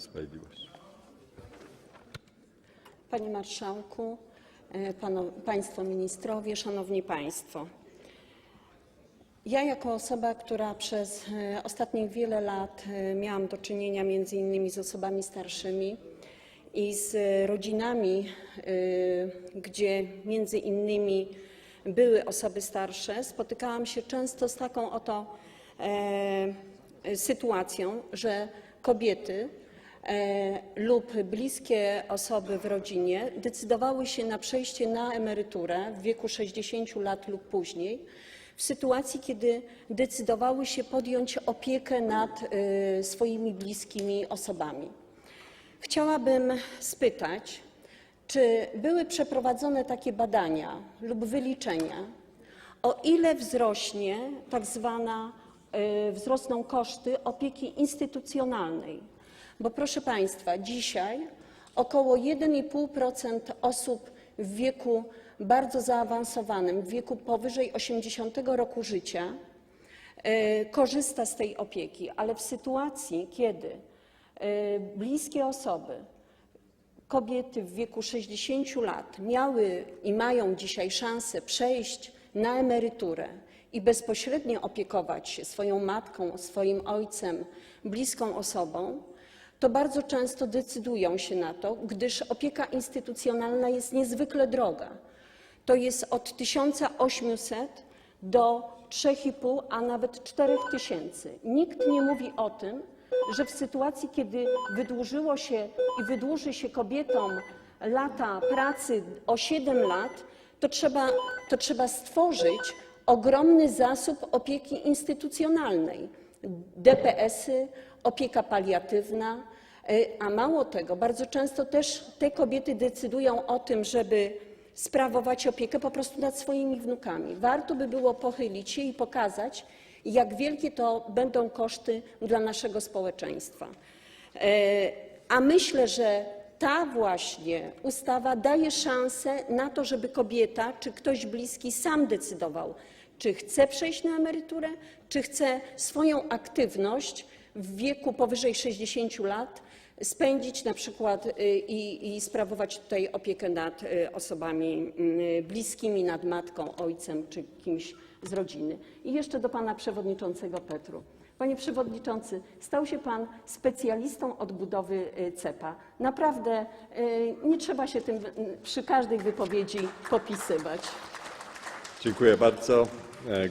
Sprawiedliwość. Panie Marszałku, e, Państwo Ministrowie, Szanowni Państwo. Ja jako osoba, która przez e, ostatnich wiele lat e, miałam do czynienia między innymi z osobami starszymi i z rodzinami, gdzie między innymi były osoby starsze, spotykałam się często z taką oto sytuacją, że kobiety lub bliskie osoby w rodzinie decydowały się na przejście na emeryturę w wieku 60 lat lub później, w sytuacji, kiedy decydowały się podjąć opiekę nad e, swoimi bliskimi osobami. Chciałabym spytać, czy były przeprowadzone takie badania lub wyliczenia, o ile wzrośnie tak zwana, y, wzrosną koszty opieki instytucjonalnej. Bo proszę Państwa, dzisiaj około 1,5% osób w wieku bardzo zaawansowanym, w wieku powyżej 80 roku życia, e, korzysta z tej opieki, ale w sytuacji, kiedy e, bliskie osoby, kobiety w wieku 60 lat miały i mają dzisiaj szansę przejść na emeryturę i bezpośrednio opiekować się swoją matką, swoim ojcem, bliską osobą, to bardzo często decydują się na to, gdyż opieka instytucjonalna jest niezwykle droga. To jest od 1800 do 3,5, a nawet 4 tysięcy. Nikt nie mówi o tym, że w sytuacji, kiedy wydłużyło się i wydłuży się kobietom lata pracy o 7 lat, to trzeba, to trzeba stworzyć ogromny zasób opieki instytucjonalnej. DPS-y, opieka paliatywna, y, a mało tego, bardzo często też te kobiety decydują o tym, żeby sprawować opiekę po prostu nad swoimi wnukami. Warto by było pochylić się i pokazać, jak wielkie to będą koszty dla naszego społeczeństwa. E, A myślę, że ta właśnie ustawa daje szansę na to, żeby kobieta czy ktoś bliski sam decydował, czy chce przejść na emeryturę, czy chce swoją aktywność w wieku powyżej 60 lat spędzić na przykład y, i, sprawować tutaj opiekę nad y, osobami y, bliskimi, nad matką, ojcem czy kimś z rodziny. I jeszcze do pana przewodniczącego Petru. Panie przewodniczący, stał się pan specjalistą od budowy y, CEPA. Naprawdę nie trzeba się tym przy każdej wypowiedzi popisywać. Dziękuję bardzo. E,